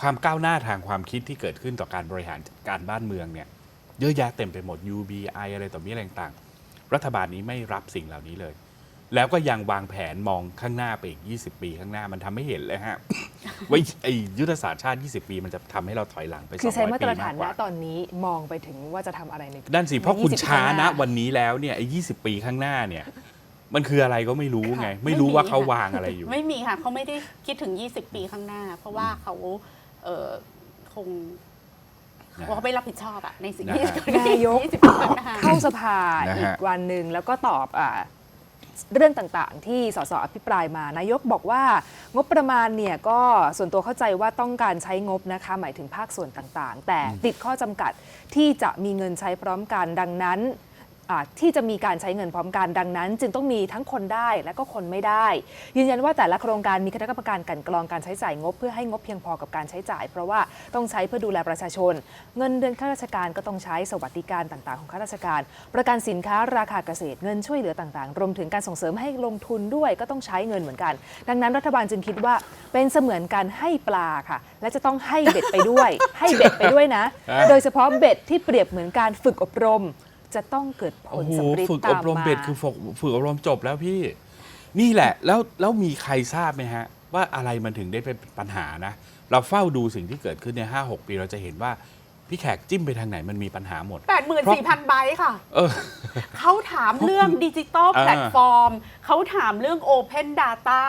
ความก้าวหน้าทางความคิดที่เกิดขึ้นต่อการบริหารการบ้านเมืองเนี่ยเยอะแยะเต็มไปหมด UBI อะไรต่อมีอะไรต่างๆ รัฐบาลนี้ไม่รับสิ่งเหล่านี้เลย แล้วก็ยังวางแผนมองข้างหน้าไปอีก 20 ปีข้างหน้ามันทำให้เห็นเลยฮะ ว่าไอ้ยุทธศาสตร์ชาติ 20 ปีมันจะทำให้เราถอยหลังไปคือใช้มา200ตปีรฐามานกกณว่าตอนนี้มองไปถึงว่าจะทำอะไรในนั่นสิเพราะคุณ20ช้าข้างหนะน้าวันนี้แล้วเนี่ยไอ้20ปีข้างหน้าเนี่ยมันคืออะไรก็ไม่รู้ไงค่ะไม่รู้ว่าเขาไม่มีค่ะวางอะไรอยู่ ไม่มีค่ะเขาไม่ได้คิดถึง 20 ปีข้างหน้า เพราะว่าเขา เออคงนะเขาไม่รับผิดชอบอะในสิ่งที่นะฮะจะเกิดขึ้นนายก 20ปีข้างหน้าเข้าสภานะฮะ อีกวันหนึ่งแล้วก็ตอบอาเรื่องต่างๆ ที่สสอภิปรายมานายกบอกว่างบประมาณเนี่ยก็ส่วนตัวเข้าใจว่าต้องการใช้งบนะคะ หมายถึงภาคส่วนต่างๆ แต่ติดข้อจำกัดที่จะมีเงินใช้พร้อมกันดังนั้นอ่า ที่จะมีการใช้เงินพร้อมกันดังนั้น จึงต้องมีทั้งคนได้และก็คนไม่ได้ ยืนยันว่าแต่ละโครงการมีคณะกรรมการกันกรองการใช้จ่ายงบ เพื่อให้งบเพียงพอกับการใช้จ่าย เพราะว่าต้องใช้เพื่อดูแลประชาชน เงินเดือนข้าราชการก็ต้องใช้สวัสดิการต่างๆ ของข้าราชการ ประกันสินค้าราคาเกษตรเงินช่วยเหลือต่างๆ รวมถึงการส่งเสริมให้ลงทุนด้วยก็ต้องใช้เงินเหมือนกัน ดังนั้นรัฐบาลจึงคิดว่าเป็นเสมือนการให้ปลาค่ะ และจะต้องให้เบ็ดไปด้วย ให้เบ็ดไปด้วยนะ โดยเฉพาะเบ็ดที่เปรียบเหมือนการฝึกอบรม จะต้องเกิดผโอ้ลโหสำเร็จฝึกตาอมบรมมา เบ็ดคือฝึกฝึกอบรมจบแล้วพี่ นี่แหละ แล้วแล้วมีใครทราบไหมฮะ ว่าอะไรมันถึงได้เป็นปัญหานะ เราเฝ้าดูสิ่งที่เกิดขึ้นในห้าหกปีเราจะเห็นว่าพี่แขกจิ้มไปทางไหนมันมีปัญหาหมด 84,000 ใบค่ะ เออ เขาถามเรื่องดิจิ t a ลอ่า แพลตฟอร์ม เขาถามเรื่อง Open Data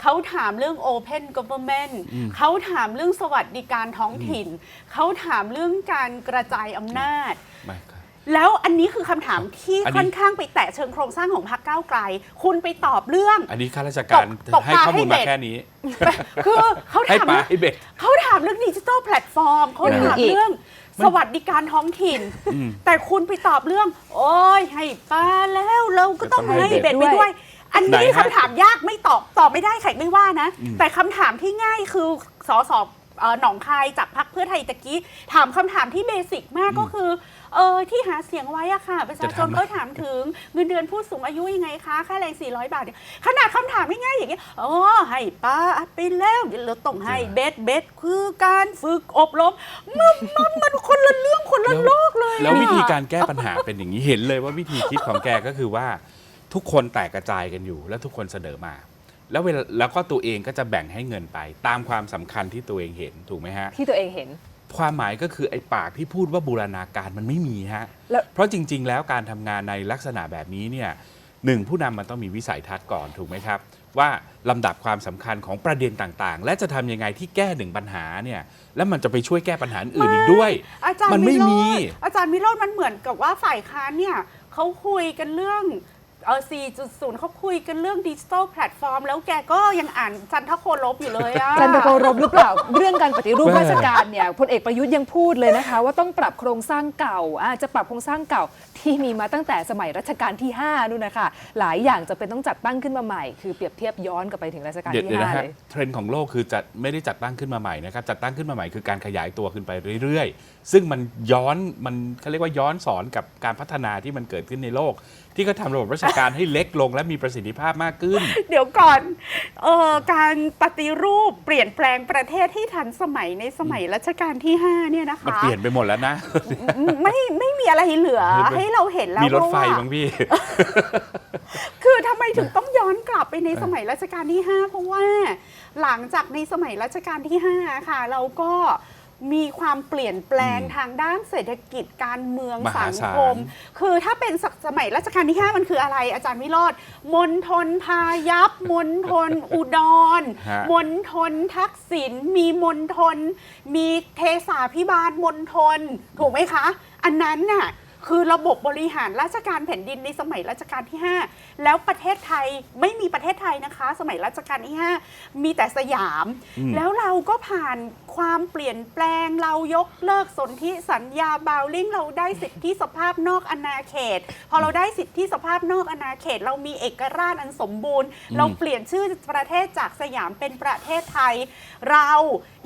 เขาถามเรื่อง Open Government เขาถามเรื่องสวัสดิการท้องถิ่น เขาถามเรื่องการกระจายอำนาจ ไม่ครับ แล้วอันนี้คือคำถามที่อันนี้ ค่อนข้างไปแตะเชิงโครงสร้างของพรรคก้าวไกล คุณไปตอบเรื่อง อันนี้ข้าราชการตกให้ปลาข้อมูลให้มาเบ็ดแค่นี้ คือเขาให้ถามปลาเรื่องให้เบ็ด เขาถามเรื่องดิจิ t a ลแพลตฟอร์มเขาถามอีกเรื่องสวัสดิการท้องถิ่น อืมแต่คุณไปตอบเรื่อง โอ้ยให้ปลาแล้วเราก็ต้องจะต้องให้ให้เบ็ดเบ็ไปดด้วยด้วย อันไหนนี้ฮะ คำถามยากไม่ตอบตอบไม่ได้ใครไม่ว่านะอืมแต่คำถามที่ง่ายคือสอสอเอ่อหนองคายจากพรรคเพื่อไทยตะกี้ ถามคำถามที่เบสิกมากก็คือ เออที่หาเสียงไว้อะค่ะประชาชนจะทำก็ถามถึงเงินเดือนผู้สูงอายุยังไงคะค่าแรง 400 บาทเนี่ยขนาดคำถามง่ายๆอย่างเงี้ยอ๋อให้ป้าไปแล้วเดี๋ยวเราต้องให้เบ็ดเบ็ดคือการฝึกอบรมมันมันมันคนละเรื่องคนละโลกเลยแล้วอะวิธีการแก้ปัญหาเป็นอย่างนี้เห็นเลยว่าวิธีคิดของแกก็คือว่าทุกคนแตกกระจายกันอยู่ แล้วทุกคนเสนอมา แล้วเวลาแล้วก็ตัวเองก็จะแบ่งให้เงินไป ตามความสำคัญที่ตัวเองเห็นถูกไหมฮะที่ตัวเองเห็น ความหมายก็คือไอ้ปากที่พูดว่าบูรณาการมันไม่มีฮะ แล้วเพราะจริง ๆ แล้วการทำงานในลักษณะแบบนี้เนี่ยหนึ่งผู้นำมันต้องมีวิสัยทัศน์ก่อนถูกไหมครับ ว่าลำดับความสำคัญของประเด็นต่างๆ และจะทำยังไงที่แก้หนึ่งปัญหาเนี่ยแล้วมันจะไปช่วยแก้ปัญหาอื่นอีกด้วย อาจารย์มันไม่วิโรจน์มีอาจารย์วิโรจน์มันเหมือนกับว่าฝ่ายค้านเนี่ยเขาคุยกันเรื่อง เออ4.0เขาคุยกันเรื่องดิจิทัลแพลตฟอร์ม แล้วแกก็ยังอ่านจันทโคลบอยู่เลยอะจันทโกรบหรือเปล่า เรื่องการปฏิรูปแม่ราชการเนี่ยพลเอกประยุทธ์ยังพูดเลยนะคะ ว่าต้องปรับโครงสร้างเก่าอะจะปรับโครงสร้างเก่าที่มีมาตั้งแต่สมัยรัชกาลที่5นู่นนะคะหลายอย่างจะเป็นต้องจัดตั้งขึ้นมาใหม่ คือเปรียบเทียบย้อนกลับไปถึงรัชกาลเดี๋ยวที่เดี๋ยวนะ5ฮะเลยเทรนด์ของโลกคือจะไม่ได้จัดตั้งขึ้นมาใหม่นะครับจัดตั้งขึ้นมาใหม่คือการขยายตัวขึ้นไปเรื่อยๆ ซึ่งมันย้อนมันเขาเรียกว่าย้อนสอนกับการพัฒนาที่มันเกิดขึ้นในโลกที่ก็ทำระบบราชการให้เล็กลงและมีประสิทธิภาพมากขึ้น เดี๋ยวก่อนเออการปฏิรูปเปลี่ยนแปลงประเทศที่ทันสมัยในสมัยรัชกาลที่ 5 เนี่ยนะมันคะเปลี่ยนไปหมดแล้วนะ ไม่ไม่มีอะไรเหลือให้เราเห็นแล้วมีรถไฟว่าบ้างพี่ คือทำไมถึงต้องย้อนกลับไปในสมัยรัชกาลที่ 5 เพราะว่าหลังจากในสมัยรัชกาลที่ 5 ค่ะ เราก็ มีความเปลี่ยนแปลงอืมทางด้านเศรษฐกิจการเมืองมหาสังศาล คม คือถ้าเป็นสมัยรัชกาลที่ 5 มันคืออะไร อาจารย์วิโรธมณฑลพายัพมณฑลอุดรฮะ มณฑลทักษิณมีมณฑลมีเทสาพิบาลมณฑลถูกไหมคะ อันนั้นน่ะ คือระบบบริหารราชการแผ่นดินในสมัยรัชกาลที่ 5 แล้วประเทศไทยไม่มีประเทศไทยนะคะ สมัยรัชกาลที่ 5 มีแต่สยามอืมแล้วเราก็ผ่านความเปลี่ยนแปลงเรายกเลิกสนธิสัญญาบาวลิงเราได้สิทธิสภาพนอกอาณาเขต พอเราได้สิทธิสภาพนอกอาณาเขต เรามีเอกราชอันสมบูรณ์ เราเปลี่ยนชื่อประเทศจากสยามเป็นประเทศไทย เรา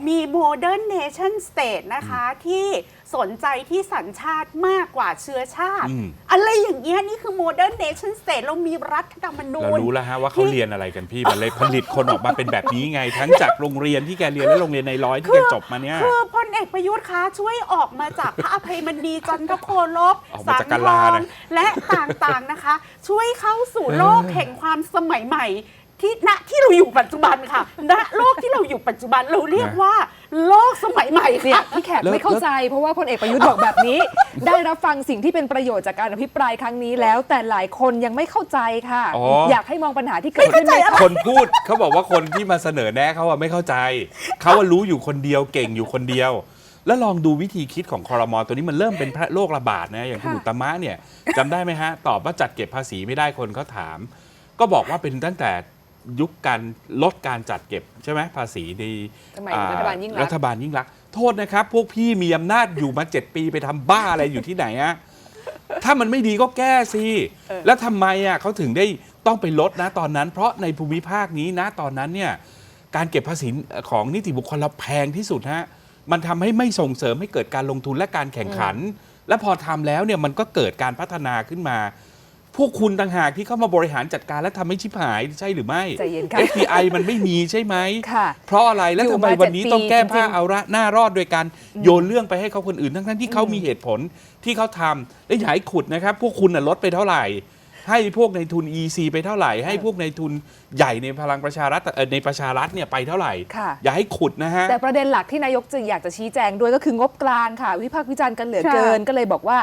มีโมเดิร์นเนชั่นสเตทนะคะที่ สนใจที่สัญชาติมากกว่าเชื้อชาติ อืม อะไรอย่างเงี้ยนี่คือโมเดิร์นเนชั่นสเตทเรามีรัฐธรรมนูเราญ รู้แล้วฮะว่าเขาเรียนอะไรกันพี่มันเลยผลิตคนออกมาเป็นแบบนี้ไง ทั้งจากโรงเรียนที่แกเรียนและโรงเรียนในร้อยที่แกันจบมาเนี่ย คือพลเอกประยุทธ์คะช่วยออกมาจากพระอภัยมณีจันทโคลบออกมาสัจากงกาทลาองนะและต่างๆนะคะ ช่วยเข้าสู่เออโลกแห่งความสมัยใหม่ ที่ณที่เราอยู่ปัจจุบันค่ะณโลกที่เราอยู่ปัจจุบันเราเรียกว่า โลกสมัยใหม่เนี่ยค่ะ พี่แขกแล้ว ไม่เข้าใจ เพราะว่าพลเอกประยุทธ์บอกแบบนี้ ได้รับฟังสิ่งที่เป็นประโยชน์จากการอภิปรายครั้งนี้แล้ว แต่หลายคนยังไม่เข้าใจค่ะ อ๋ออ อยากให้มองปัญหาที่เกิดขึ้นใน คนพูดเขาบอกว่าคนที่มาเสนอแนะเขาอะไม่เข้าใจ เขาว่ารู้อยู่คนเดียวเก่งอยู่คนเดียว แล้วลองดูวิธีคิดของคอรมอตัวนี้มันเริ่มเป็นโรคระบาดนะอย่างคุณค่ะ อุตตมะเนี่ยจำได้ไหมฮะ ตอบว่าจัดเก็บภาษีไม่ได้คนเขาถาม ก็บอกว่าเป็นตั้งแต่ ยุคการลดการจัดเก็บใช่ไหมภาษีในสมัยรัฐบาลยิ่งรักษณ์ รัฐบาลยิ่งรักษณ์โทษนะครับ พวกพี่มีอำนาจอยู่มา 7 ปีไปทำบ้าอะไรอยู่ที่ไหนอะถ้ามันไม่ดีก็แก้สิเออแล้วทำไมอะเขาถึงได้ต้องไปลดนะตอนนั้น เพราะในภูมิภาคนี้นะตอนนั้นเนี่ยการเก็บภาษีของนิติบุคคลเราแพงที่สุดฮะมันทำให้ไม่ส่งเสริมให้เกิดการลงทุนและการแข่งขัน และพอทำแล้วเนี่ยมันก็เกิดการพัฒนาขึ้นมา พวกคุณต่างหากที่เข้ามาบริหารจัดการและทำให้ชิบหายใช่หรือไม่ ใจเย็นค่ะ FPI มันไม่มีใช่ไหม ค่ะ เพราะอะไรแล้วอยู่ทำไมมาวันนี้เจ็ดต้องแก้ปีผ้าจริงๆ เอาละหน้ารอดโดยการโยนเรื่องไปให้เขาคนอื่น ทั้งๆที่เขามีเหตุผลที่เขาทำและอย่าให้ขุดนะครับ พวกคุณน่ะลดไปเท่าไหร่ ให้พวกในทุน EC ไปเท่าไหร่ ให้พวกในทุนใหญ่ในพลังประชารัฐเอ่อในประชารัฐเนี่ยไปเท่าไหร่ ค่ะ อย่าให้ขุดนะฮะ แต่ประเด็นหลักที่นายกจึงอยากจะชี้แจงด้วยก็คืองบกลางค่ะ วิพากษ์วิจารณ์กันเหลือเกิน ก็เลยบอกว่า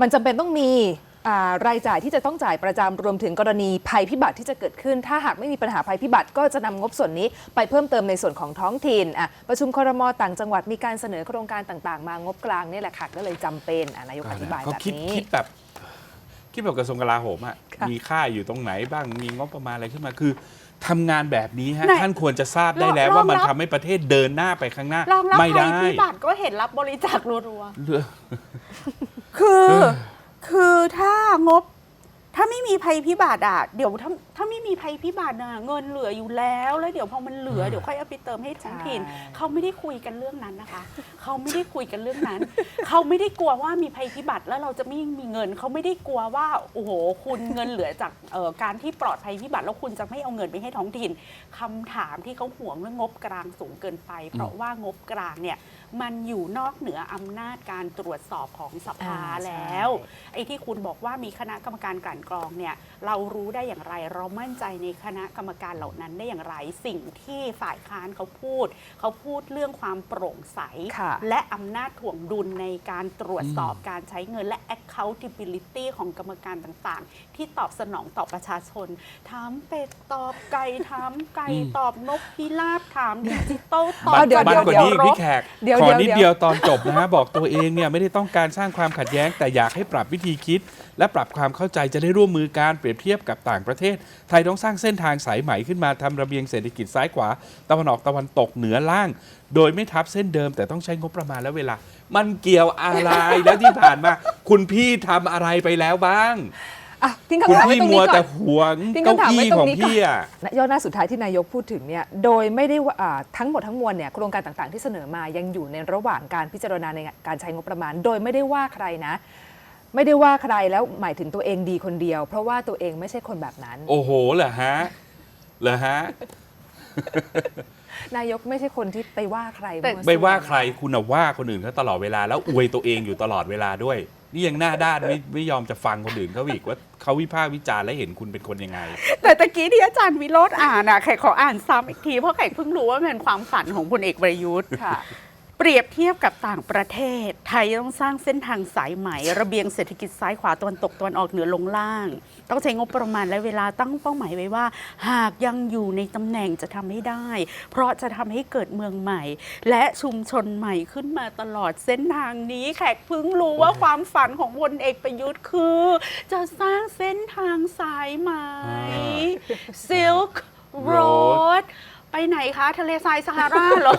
มันจำเป็นต้องมีอ่า รายจ่ายที่จะต้องจ่ายประจำรวมถึงกรณีภัยพิบัติที่จะเกิดขึ้น ถ้าหากไม่มีปัญหาภัยพิบัติ ก็จะนำงบส่วนนี้ไปเพิ่มเติมในส่วนของท้องถิ่นอะประชุมครมต่างจังหวัดมีการเสนอโครงการต่าง ๆ มางบกลางนี่แหละค่ะก็เลยจำเป็นอะนายกอธิบายก็แบบคิดนี้คิดแบบคิดแบบกระทรวงกลาโหมอะค่ะมีค่าอยู่ตรงไหนบ้างมีงบประมาณอะไรขึ้นมาคือทำงานแบบนี้ฮะไหนท่านควรจะทราบได้แล้วรองว่ามันรับทำให้ประเทศเดินหน้าไปข้างหน้ารองรับไม่ภัได้ยพิบัติก็เห็นรับบริจาครัวเรื่องๆคือ คือถ้างบถ้าไม่มีภัยพิบัติอะเดี๋ยวถ้าถ้าไม่มีภัยพิบัติอะเงินเหลืออยู่แล้วแล้วเดี๋ยวพอมันเหลือเดี๋ยวค่อยเอาไปเติมให้ท้องถิ่นใช่เขาไม่ได้คุยกันเรื่องนั้นนะคะ เขาไม่ได้คุยกันเรื่องนั้น เขาไม่ได้กลัวว่ามีภัยพิบัติแล้วเราจะไม่มีเงิน เขาไม่ได้กลัวว่าโอ้โหคุณเงินเหลือจากเอ่อการที่ปลอดภัยพิบัติแล้วคุณจะไม่เอาเงินไปให้ท้องถิ่นคำถามที่เขาห่วงเรื่องงบกลางสูงเกินไป เพราะว่างบกลางเนี่ย มันอยู่นอกเหนืออำนาจการตรวจสอบของสภาอ่าใช่ แล้ว ไอ้ที่คุณบอกว่ามีคณะกรรมการกลั่นกรองเนี่ยเรารู้ได้อย่างไร เรามั่นใจในคณะกรรมการเหล่านั้นได้อย่างไร สิ่งที่ฝ่ายค้านเขาพูด เขาพูดเรื่องความโปร่งใส ค่ะ และอำนาจถ่วงดุลในการตรวจสอบการใช้เงินและ accountability ของกรรมการต่างๆ ที่ตอบสนองต่อประชาชน ถามเป็ดตอบไก่ถามไก่อืม ตอบนกพิราบถามดิจิตอลตอบมันเดี๋ยวมันกว่านี้เดี๋ยวพี่แขกเดี๋ยวขอเดี๋ยวนิดเดียวตอนจบนะฮะบอกตัวเองเนี่ยไม่ได้ต้องการสร้างความขัดแย้ง แต่อยากให้ปรับวิธีคิด และปรับความเข้าใจจะได้ร่วมมือการเปรียบเทียบกับต่างประเทศ ไทยต้องสร้างเส้นทางสายไหมขึ้นมาทำระเบียงเศรษฐกิจซ้ายขวา ตะวันออกตะวันตกเหนือล่าง โดยไม่ทับเส้นเดิม แต่ต้องใช้งบประมาณและเวลา มันเกี่ยวอะไรแล้วที่ผ่านมา คุณพี่ทำอะไรไปแล้วบ้าง อะทิ้งคุณคำถามไว้พี่ตรงมันี้วก่แต่อน หวงทิ้งเก้าคำถามไว้อี้ตรงของนี้ก่อน พี่อะย่อหน้าสุดท้ายที่นายกพูดถึงเนี่ยโดยไม่ได้ว่าอ่าทั้งหมดทั้งมวลเนี่ยโครงการต่างๆที่เสนอมายังอยู่ในระหว่างการพิจารณาในการใช้งบประมาณ โดยไม่ได้ว่าใครนะ ไม่ได้ว่าใครแล้วหมายถึงตัวเองดีคนเดียว เพราะว่าตัวเองไม่ใช่คนแบบนั้น โอ้โหเหรอฮะเหรอฮะ นายกไม่ใช่คนที่ไปว่าใครแต่ มั่วซั่ ไม่ว่าใครคุณน่ะว่าคนอื่นเขาตลอดเวลาแล้วอวยตัวเองอยู่ตลอดเวลาด้วย นี่ยังหน้าด้านไม่ไม่ยอมจะฟังคนอื่นเขาอีกว่าเขาวิพากษ์วิจารณ์และเห็นคุณเป็นคนยังไง แต่ตะกี้ที่อาจารย์วิโรธอ่านอะแขกขออ่านซ้ำอีกทีเพราะแขกเพิ่งรู้ว่ามันเป็นความฝันของพลเอกประยุทธ์ค่ะ เปรียบเทียบกับต่างประเทศ ไทยต้องสร้างเส้นทางสายไหม ระเบียงเศรษฐกิจซ้ายขวาตะวันตกตะวันออกเหนือลงล่าง ต้องใช้งบประมาณและเวลาตั้งเป้าหมายไว้ว่า หากยังอยู่ในตำแหน่งจะทำให้ได้ เพราะจะทำให้เกิดเมืองใหม่ และชุมชนใหม่ขึ้นมาตลอดเส้นทางนี้ แขกเพิ่งรู้ว่าความฝันของพลเอกประยุทธ์คือ จะสร้างเส้นทางสายไหม Silk Road ไปไหนคะ ทะเลทรายซาฮาราเหรอ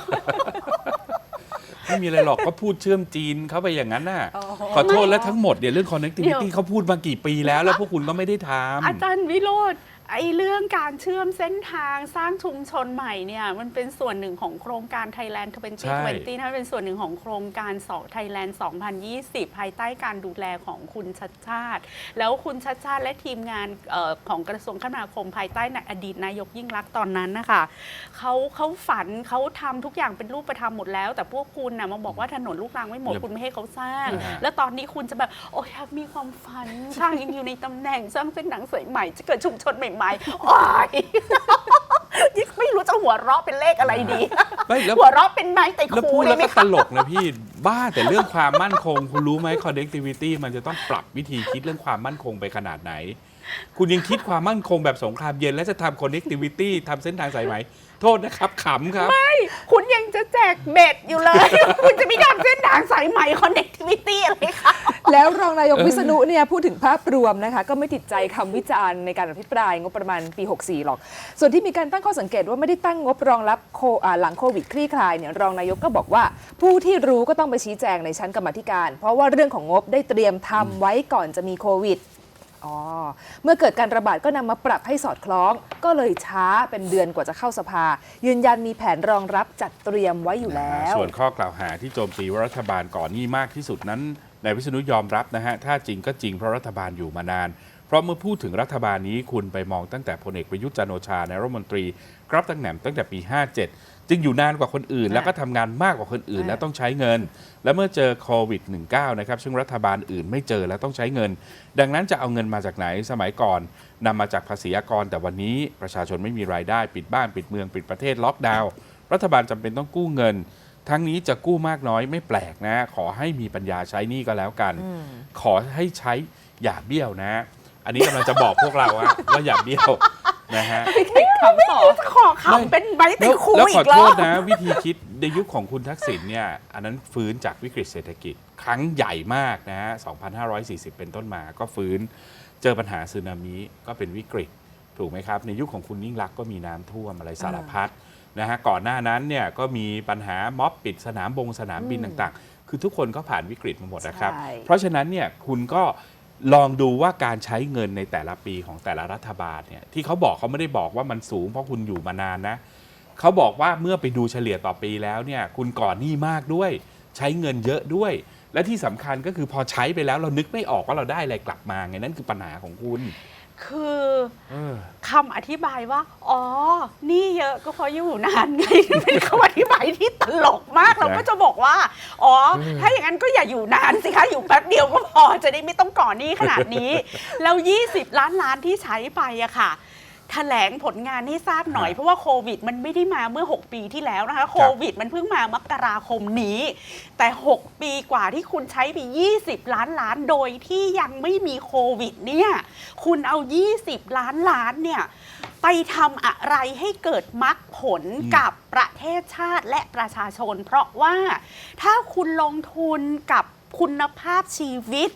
ไม่มีอะไรหรอกก็พูดเชื่อมจีนเข้าไปอย่างนั้นน่ะอ๋อขอโทษและทั้งหมดเนี่ยเรื่องเดี๋ connectivity ยวเขาพูดมากี่ปีแล้ว แล้วพวกคุณก็ไม่ได้ทอาจารย์วิโรธ ไอ้เรื่องการเชื่อมเส้นทางสร้างชุมชนใหม่เนี่ยมันเป็นส่วนหนึ่งของโครงการ Thailand ใช่2020นะเป็นส่วนหนึ่งของโครงการสอง Thailand 2020 ภายใต้การดูแลของคุณชัดชาติ แล้วคุณชัดชาติและทีมงานเออของกระทรวงคมนาคมภายใต้อดีตนายกยิ่งรักษณ์ตอนนั้นนะคะเขาเขาฝันเขาทำทุกอย่างเป็นรูปธรรมหมดแล้ว แต่พวกคุณนะมาบอกว่าถนนลูกรังไม่หมดคุณไม่ให้เขาสร้างอ่าแล้วตอนนี้คุณจะแบบโอ้ยอยากมีความฝันสร้างยังอยู่ในตำแหน่งสร้างเส้นหนังสายใหม่จะเกิดชุมชนใหม่ๆโอ้ยยิ่งไม่รู้จะหัวเราะเป็นเลขอะไรดี ไม่แล้ว หัวเราะเป็นไม้แต่แล้วคูพูดเลแล้ยวไหมก็ตคะลกนะพี่ บ้าแต่เรื่องความมั่นคง คุณรู้ไหม connectivity มันจะต้องปรับวิธีคิดเรื่องความมั่นคงไปขนาดไหน คุณยังคิดความมั่นคงแบบสงครามเย็น และจะทำ connectivity ทำเส้นทางสายไหม โทษนะครับขำครับคุณยังจะแจกเบ็ดอยู่เลย คุณจะไม่ทำเส้นทางสายใหม่ connectivity อะไรคะ แล้วรองนายกวิษณุเนี่ยพูดถึงภาพรวมนะคะ ก็ไม่ติดใจคำวิจารณ์ในการอภิปรายงบประมาณปี 64 หรอก ส่วนที่มีการตั้งข้อสังเกตว่าไม่ได้ตั้งงบรองรับโคอ่าหลังโควิดคลี่คลายเนี่ยรองนายกก็บอกว่า ผู้ที่รู้ก็ต้องไปชี้แจงในชั้นกรรมาธิการ เพราะว่าเรื่องของงบได้เตรียมทำไว้ก่อนจะมีโควิด อ๋อ เมื่อเกิดการระบาดก็นำมาปรับให้สอดคล้อง ก็เลยช้าเป็นเดือนกว่าจะเข้าสภา ยืนยันมีแผนรองรับจัดเตรียมไว้อยู่แล้ว ส่วนข้อกล่าวหาที่โจมตีว่ารัฐบาลก่อนหนี้มากที่สุดนั้นนายวิษณุยอมรับนะฮะ ถ้าจริงก็จริงเพราะรัฐบาลอยู่มานาน เพราะเมื่อพูดถึงรัฐบาลนี้คุณไปมองตั้งแต่พลเอกประยุทธ์จันโอชานายรัฐมนตรี รับตำแหน่งตั้งแต่ปี 57 จึงอยู่นานกว่าคนอื่น แล้วก็ทำงานมากกว่าคนอื่นอ่าและต้องใช้เงิน และเมื่อเจอโควิด -19 นะครับซึ่งรัฐบาลอื่นไม่เจอและต้องใช้เงิน ดังนั้นจะเอาเงินมาจากไหนสมัยก่อนนำมาจากภาษีอากร แต่วันนี้ประชาชนไม่มีรายได้ปิดบ้านปิดเมืองปิดประเทศล็อกดาวน์รัฐบาลจำเป็นต้องกู้เงิน ทั้งนี้จะกู้มากน้อยไม่แปลกนะ ขอให้มีปัญญาใช้หนี่ก็แล้วกันขอให้ใช้อย่าเบี้ยวนะ อันนี้กำลังจะบอกพวกเราอะว่าอย่าเบี้ยวนะฮะ คำตอบจะขอคำเป็นใบแล้แต่วคูแล้วอีขอกแล้โทวษนะ วิธีคิดในยุคของคุณทักษิณเนี่ย อันนั้นฟื้นจากวิกฤตเศรษฐกิจ ครั้งใหญ่มากนะฮะ 2540 เป็นต้นมาก็ฟื้น เจอปัญหาสึนามิก็เป็นวิกฤต ถูกไหมครับ ในยุคของคุณยิ่งรักษณ์ก็มีน้ำท่วมอะไรสารพัดนะฮะ ก่อนหน้านั้นเนี่ยก็มีปัญหาม็อบปิดสนามบงสนามบินอืมต่างๆ คือทุกคนก็ผ่านวิกฤตมาหมดนะครับ ใช่ เพราะฉะนั้นเนี่ยคุณก็ ลองดูว่าการใช้เงินในแต่ละปีของแต่ละรัฐบาลเนี่ยที่เขาบอกเขาไม่ได้บอกว่ามันสูงเพราะคุณอยู่มานานนะเขาบอกว่าเมื่อไปดูเฉลี่ยต่อปีแล้วเนี่ยคุณก่อนหนี้มากด้วย ใช้เงินเยอะด้วย และที่สำคัญก็คือพอใช้ไปแล้วเรานึกไม่ออกว่าเราได้อะไรกลับมาไงนั่นคือปัญหาของคุณ คือเออ คำอธิบายว่า อ๋อ นี่เยอะก็เพราะอยู่นานไง เป็นคำอธิบายที่ตลกมากเราก็จะบอกว่า อ๋อ ถ้าอย่างนั้นก็อย่าอยู่นานสิคะ อยู่แป๊บเดียวก็พอจะได้ไม่ต้องก่อนหนี้ขนาดนี้ แล้ว 20 ล้านล้านที่ใช้ไปอะค่ะ แถลงผลงานให้ทราบหน่อยฮะเพราะว่าโควิด มันไม่ได้มาเมื่อ 6 ปีที่แล้วนะคะโควิด มันเพิ่งมามกราคมนี้ แต่ 6 ปีกว่าที่คุณใช้ไป 20 ล้านล้านโดยที่ยังไม่มีโควิดเนี่ยคุณเอา 20 ล้านล้านเนี่ยไปทำอะไรให้เกิดมรรคผลอืมกับประเทศชาติและประชาชน เพราะว่าถ้าคุณลงทุนกับคุณภาพชีวิต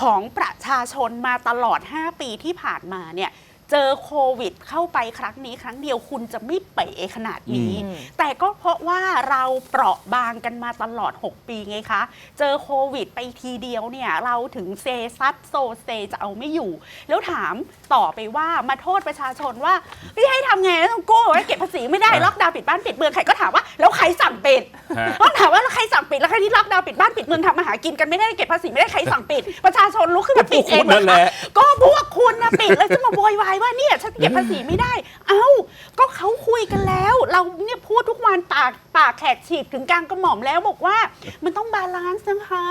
ของประชาชนมาตลอด 5 ปีที่ผ่านมาเนี่ย เจอโควิดเข้าไปครั้งนี้ครั้งเดียวคุณจะไม่เป๋ขนาดนี้อืมแต่ก็เพราะว่าเราเปราะบางกันมาตลอด 6 ปีไงคะ เจอโควิดไปทีเดียวเนี่ยเราถึงเซซัดโซเซจะเอาไม่อยู่ แล้วถามต่อไปว่ามาโทษประชาชนว่าพี่ให้ทำไงต้องกู้ไว้เก็บภาษีไม่ได้อะล็อกดาวน์ปิดบ้านปิดเมืองใครก็ถามว่าแล้วใครสั่งปิดฮะต้องถามว่าแล้วใครสั่งปิดแล้วใครที่ล็อกดาวน์ปิดบ้านปิดเมืองทำมาหากินกันไม่ได้เก็บภาษีไม่ได้ใครสั่งปิด ประชาชนลุกขึ้นมาปิดเองก็พวกคุณนั่นเหรแหอละคะก็พวกคุณนะปิดแล้วจะมาโวยวายว่าเนี่ยฉันเก็บภาษีไม่ได้ เอ้า ก็เขาคุยกันแล้ว เราเนี่ยพูดทุกวันปากปากแขกฉีกถึงกลางกระหม่อมแล้วบอกว่า มันต้องบาลานซ์นะคะ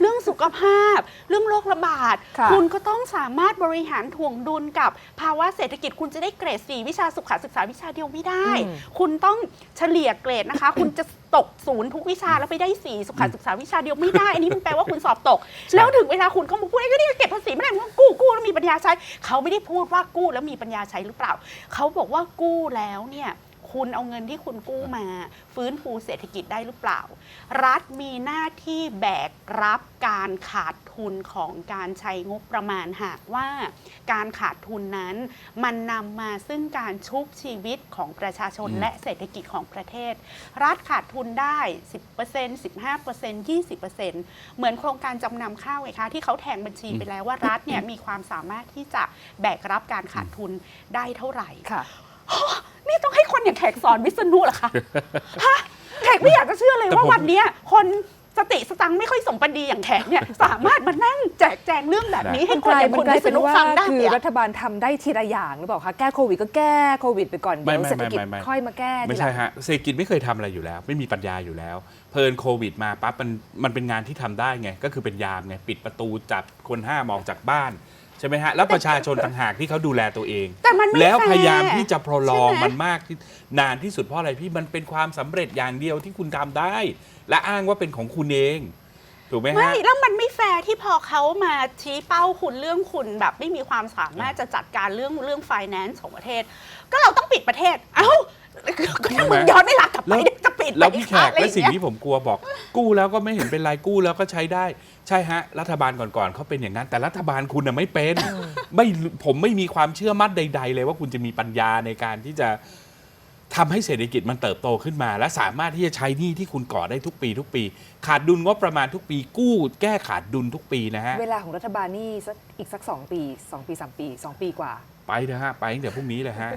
เรื่องสุขภาพ เรื่องโรคระบาดค่ะคุณก็ต้องสามารถบริหารถ่วงดุลกับภาวะเศรษฐกิจคุณจะได้เกรดสี่วิชาสุขศึกษาวิชาเดียวไม่ได้ อืม คุณต้องเฉลี่ยเกรดนะคะ คุณจะ ตกศูนย์ทุกวิชาแล้วไปได้สี่สุขศึกษาวิชาเดียวไม่ได้ อันนี้มันแปลว่าคุณสอบตก แล้วถึงเวลาคุณก็มาพูดไอ้ก็นี่เก็บภาษีไม่ได้เพราะกู้กู้แล้วมีปัญญาใช้ เขาไม่ได้พูดว่ากู้แล้วมีปัญญาใช้หรือเปล่า เขาบอกว่ากู้แล้วเนี่ย คุณเอาเงินที่คุณกู้มา ฟื้นฟูเศรษฐกิจได้หรือเปล่า รัฐมีหน้าที่แบกรับการขาดทุนของการใช้งบประมาณหากว่า การขาดทุนนั้น มันนำมาซึ่งการชุบชีวิตของประชาชนอืมและเศรษฐกิจของประเทศ รัฐขาดทุนได้ 10% 15% 20%เหมือนโครงการจำนำข้าวไงคะที่เขาแทงบัญชีไปแล้วว่ารัฐเนี่ยมีความสามารถที่จะแบกรับการขาดทุนได้เท่าไหร่ค่ะ นี่ต้องให้คนอย่างแขกสอนวิษณุเหรอคะฮะแขกไม่อยากจะเชื่อเลยแต่ว่าผม วันเนี้ยคนสติสตังค์ไม่ค่อยสมประดีอย่างแขกเนี่ยสามารถมานั่งแจกแจงเรื่องแบบนี้ให้มันคกนลาอยย่างมันคุณกลายวิษเป็นณุว่าฟังได้คือเนี่ย รัฐบาลทำได้ทีละอย่างหรือเปล่าคะ แก้โควิดก็แก้โควิดไปก่อนไม่เดี๋ยวไม่เศรษฐกิจไม่ไม่ค่อยมาแก้ไม่ทีหลัใช่งฮะเศรษฐกิจไม่เคยทำอะไรอยู่แล้ว ไม่มีปัญญาอยู่แล้ว เพลินโควิดมาปั๊บมันมันเป็นงานที่ทำได้ไง ก็คือเป็นยามไง ปิดประตูจับคนห้ามออกจากบ้าน ใช่ไหมฮะ แล้วประชาชนต่างหากที่เขาดูแลตัวเอง แต่มันไม่แล้วแฟร์พยายามที่จะพรลองใช่ไหม มันมากที่นานที่สุดเพราะอะไรพี่มันเป็นความสำเร็จอย่างเดียวที่คุณทำได้ และอ้างว่าเป็นของคุณเองถูกไหมไม่ฮะ แล้วมันไม่แฟร์ที่พอเขามาชี้เป้าคุณเรื่องคุณแบบไม่มีความสามารถจะจัดการเรื่องเรื่อง finance ของประเทศ ก็เราต้องปิดประเทศ เอ้า ก็ถ้ามึงย้อนเวลากลับไปแล้วเนี่ยจะปิดแล้วพี่แขกอะไรอและย่างสิ่งเงี้ยที่ผมกลัวบอก กู้แล้วก็ไม่เห็นเป็นไรกู้แล้วก็ใช้ได้ ใช่ฮะ รัฐบาลก่อนๆเขาเป็นอย่างนั้น แต่รัฐบาลคุณน่ะไม่เป็นไม่ผมไม่มีความเชื่อมั่นใด ๆ เลยว่าคุณจะมีปัญญาในการที่จะทำให้เศรษฐกิจมันเติบโตขึ้นมา และสามารถที่จะใช้หนี้ที่คุณก่อได้ทุกปี ทุกปี ขาดดุลงบประมาณทุกปี กู้แก้ขาดดุลทุกปีนะฮะ เวลาของรัฐบาลนี่สักอีกสักสองปีสองปีสามปีสองปีกว่า ไปเถอะฮะ ไปตั้งแต่พรุ่งนี้เลยฮะ